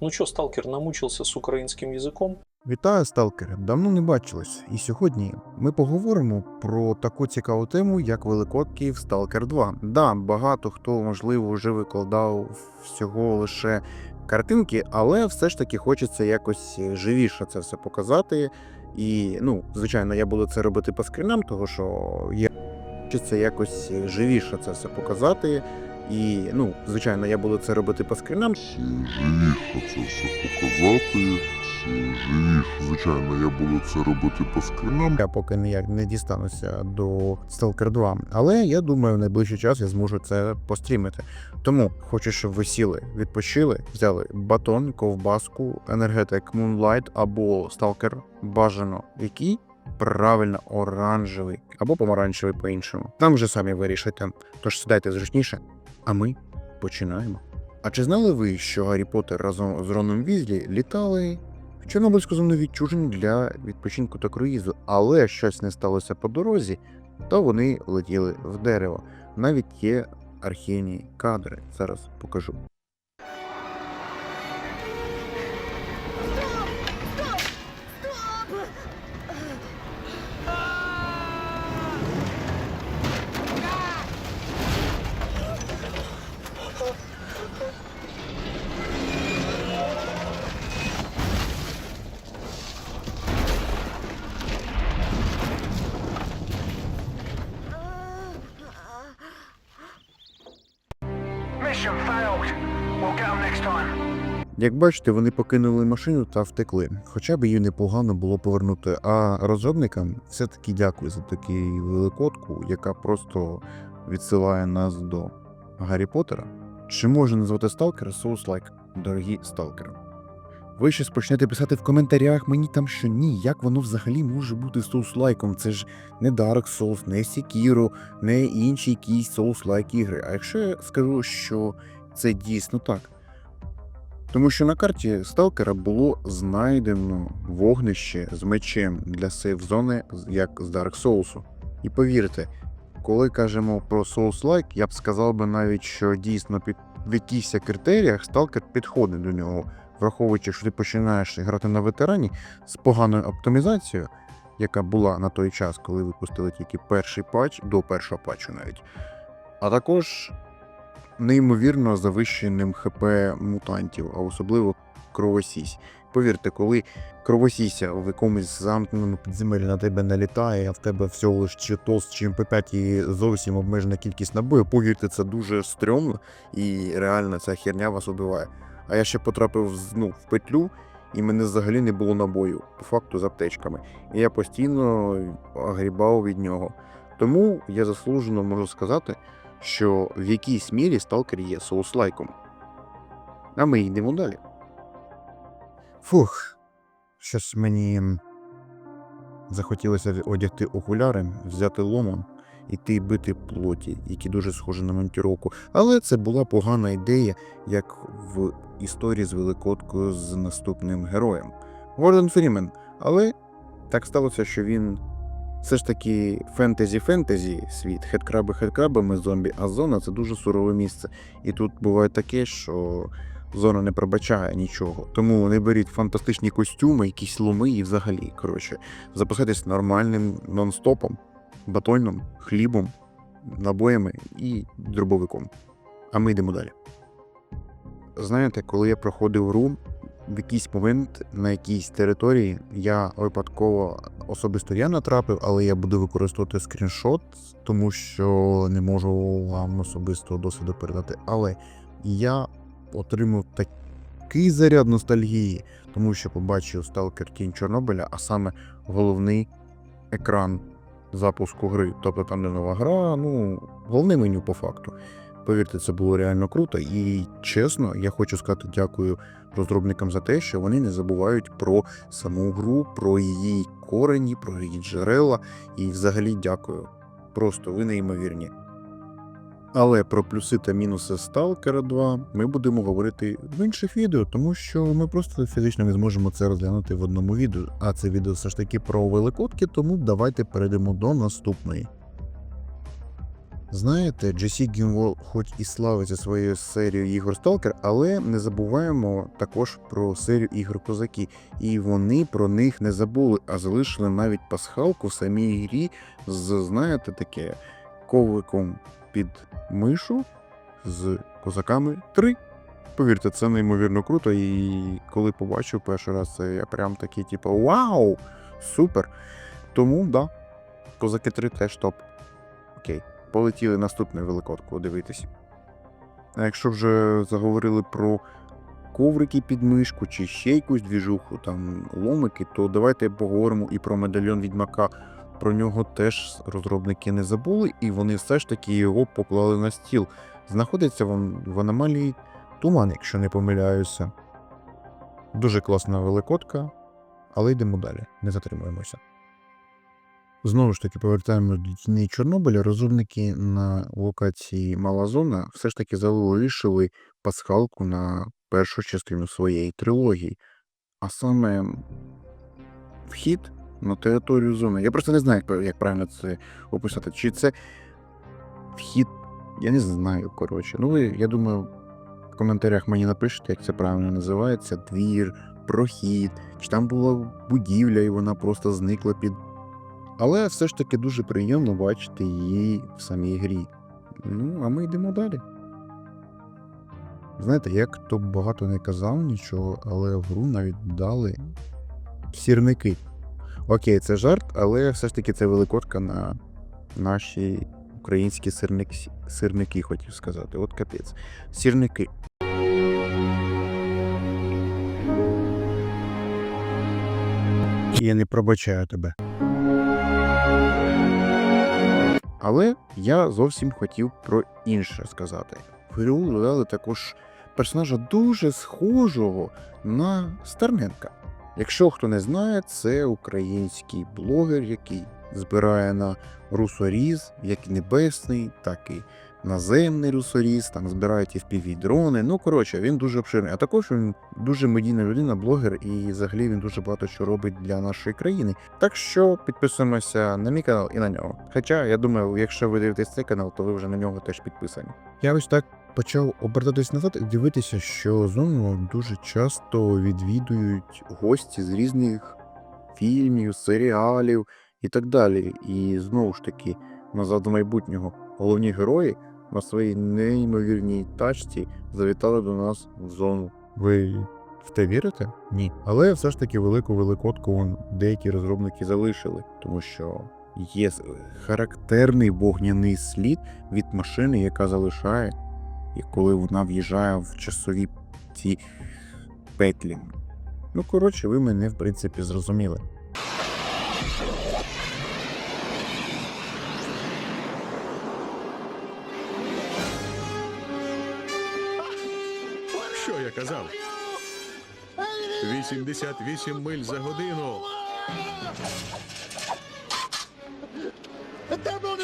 Ну что, сталкер намучился с украинским языком? Вітаю, сталкери! Давно не бачились, і сьогодні ми поговоримо про таку цікаву тему, як великодки в Stalker 2. Да, багато хто, можливо, вже викладав всього лише картинки, але все ж таки хочеться якось живіше це все показати. І, ну, звичайно, я буду це робити по скрінам, того що я хочеться якось живіше це все показати. І, ну, звичайно, я буду це робити по скрінам, живіше це все показати. Живіше, звичайно, я буду це робити по скринам. Я поки ніяк не дістануся до Stalker 2. Але я думаю, в найближчий час я зможу це пострімити. Тому хочу, щоб ви сіли, відпочили, взяли батон, ковбаску, енергетик Moonlight або Stalker бажано, який правильно оранжевий або помаранчевий по-іншому. Там вже самі вирішите. Тож сідайте зручніше, а ми починаємо. А чи знали ви, що Гаррі Поттер разом з Роном Візлі літали в Чорнобильську зону відчужень для відпочинку та круїзу, але щось не сталося по дорозі, то вони летіли в дерево. Навіть є архівні кадри. Зараз покажу. Як бачите, вони покинули машину та втекли. Хоча б її непогано було повернути. А розробникам все-таки дякую за таку великодку, яка просто відсилає нас до Гаррі Поттера. Чи може назвати сталкера Souls-like, дорогі сталкери? Ви щось почнете писати в коментарях мені там, що ні, як воно взагалі може бути Souls-лайком? Це ж не Dark Souls, не Sekiro, не інші якісь Souls-like ігри. А якщо я скажу, що це дійсно так. Тому що на карті сталкера було знайдено вогнище з мечем для сейф-зони, як з Dark Souls. І повірте, коли кажемо про Souls-like, я б сказав би навіть, що дійсно під в якихось критеріях сталкер підходить до нього, враховуючи, що ти починаєш грати на ветерані з поганою оптимізацією, яка була на той час, коли випустили тільки перший патч, до першого патчу навіть. А також неймовірно завищеним ХП мутантів, а особливо кровосісь. Повірте, коли кровосіся в якомусь замкненому підземелі на тебе налітає, а в тебе всього лиш чи ТОС, чи МП5 і зовсім обмежена кількість набоїв, повірте, це дуже стрьомно і реально ця херня вас убиває. А я ще потрапив ну, в петлю, і мене взагалі не було набою, по факту з аптечками. І я постійно огрібав від нього. Тому я заслужено можу сказати, що в якійсь мірі сталкер є соус-лайком. А ми йдемо далі. Фух, щось мені захотілося одягти окуляри, взяти ломом, іти бити плоті, які дуже схожі на монтіровку. Але це була погана ідея, як в історії з великодкою з наступним героєм. Гордон Фрімен. Але так сталося, що він все ж таки фентезі-фентезі світ, хедкраби хедкрабами зомбі, а зона це дуже сурове місце. І тут буває таке, що зона не пробачає нічого. Тому не беріть фантастичні костюми, якісь ломи і взагалі. Коротше, записайтесь нормальним нон-стопом, батоном, хлібом, набоями і дробовиком. А ми йдемо далі. Знаєте, коли я проходив гру, в якийсь момент на якійсь території я випадково особисто я натрапив, але я буду використовувати скріншот, тому що не можу вам особисто досвіду передати. Але я отримав такий заряд ностальгії, тому що побачив Stalker Тінь Чорнобиля, а саме головний екран запуску гри. Тобто там не нова гра, ну головне меню по факту. Повірте, це було реально круто. І чесно, я хочу сказати дякую розробникам за те, що вони не забувають про саму гру, про її корені, про її джерела. І взагалі дякую. Просто ви неймовірні. Але про плюси та мінуси Stalker 2 ми будемо говорити в інших відео, тому що ми просто фізично не зможемо це розглянути в одному відео. А це відео все ж таки про великодки, тому давайте перейдемо до наступної. Знаєте, GC Gimwall хоч і славиться своєю серією ігор Stalker, але не забуваємо також про серію ігор Козаки. І вони про них не забули, а залишили навіть пасхалку в самій грі з, знаєте, таке ковриком під мишу з козаками 3. Повірте, це неймовірно круто. І коли побачив перший раз, це я прям такий, типу, вау! Супер! Тому, да, козаки 3 теж топ. Окей, полетіли наступну великодку дивитись. А якщо вже заговорили про коврики під мишку чи ще якусь двіжуху, там ломики, то давайте поговоримо і про медальйон відьмака. Про нього теж розробники не забули, і вони все ж таки його поклали на стіл. Знаходиться в аномалії туман, якщо не помиляюся. Дуже класна великодка, але йдемо далі, не затримуємося. Знову ж таки, повертаємось до тіні Чорнобиля. Розробники на локації Мала Зона все ж таки залишили пасхалку на першу частину своєї трилогії, а саме вхід на територію зони. Я просто не знаю, як- правильно це описати. Чи це вхід, я не знаю, коротше. Ну, я думаю, в коментарях мені напишете, як це правильно називається: двір, прохід, чи там була будівля, і вона просто зникла під. Але все ж таки дуже приємно бачити її в самій грі. Ну, а ми йдемо далі. Знаєте, як хто багато не казав нічого, але в гру навіть дали сірники. Окей, це жарт, але все ж таки це великодка на наші українські сирники, сирники хотів сказати. От капець. Сірники. Я не пробачаю тебе. Але я зовсім хотів про інше сказати. Гру додали також персонажа дуже схожого на Стерненка. Якщо хто не знає, це український блогер, який збирає на русоріз, як небесний, так і наземний русоріз, там збирають і впіві дрони. Ну, коротше, він дуже обширний. А також він дуже медійна людина, блогер, і взагалі він дуже багато що робить для нашої країни. Так що підписуємося на мій канал і на нього. Хоча, я думаю, якщо ви дивитесь цей канал, то ви вже на нього теж підписані. Я ось так почав обертатись назад і дивитися, що зону дуже часто відвідують гості з різних фільмів, серіалів і так далі. І знову ж таки, назад до майбутнього, головні герої на своїй неймовірній тачці завітали до нас в зону. Ви в те вірите? Ні. Але все ж таки велику великодку деякі розробники залишили, тому що є характерний вогняний слід від машини, яка залишає, і коли вона в'їжджає в часові ці петлі. Ну, коротше, ви мене, в принципі, зрозуміли. Що я казав? 88 миль за годину.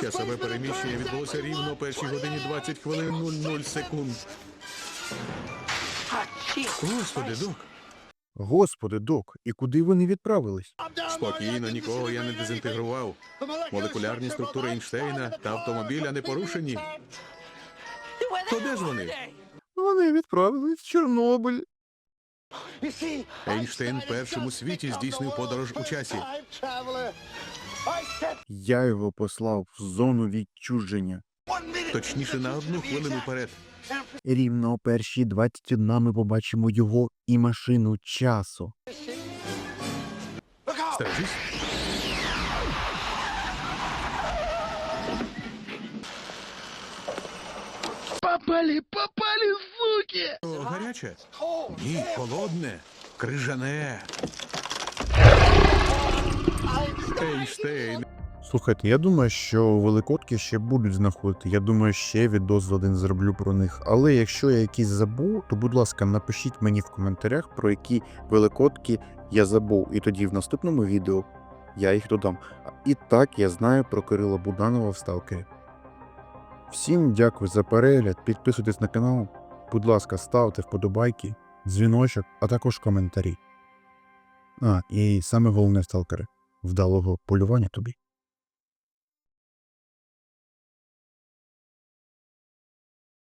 Часове переміщення відбулося рівно о першій годині 20 хвилин 00 секунд. Господи, док, Господи, док, і куди вони відправились? спокійно, нікого я не дезінтегрував. Молекулярні структури Ейнштейна та автомобіля не порушені. То де ж вони? Вони відправились в Чорнобиль. Ейнштейн першим у світі здійснив подорож у часі. Я його послав в зону відчуження. Точніше на одну хвилину вперед. Рівно о першій 21 ми побачимо його і машину часу. Стережись. Попали, попали, суки! О, гаряче? Ні, холодне, крижане. Ейнштейн. Слухайте, я думаю, що великодки ще будуть знаходити. Я думаю, ще відос один зроблю про них. Але якщо я якісь забув, то будь ласка, напишіть мені в коментарях, про які великодки я забув. І тоді в наступному відео я їх додам. І так я знаю про Кирила Буданова в. Всім дякую за перегляд. Підписуйтесь на канал. Будь ласка, ставте вподобайки, дзвіночок, а також коментарі. А, і саме головне сталкери. Вдалого полювання тобі.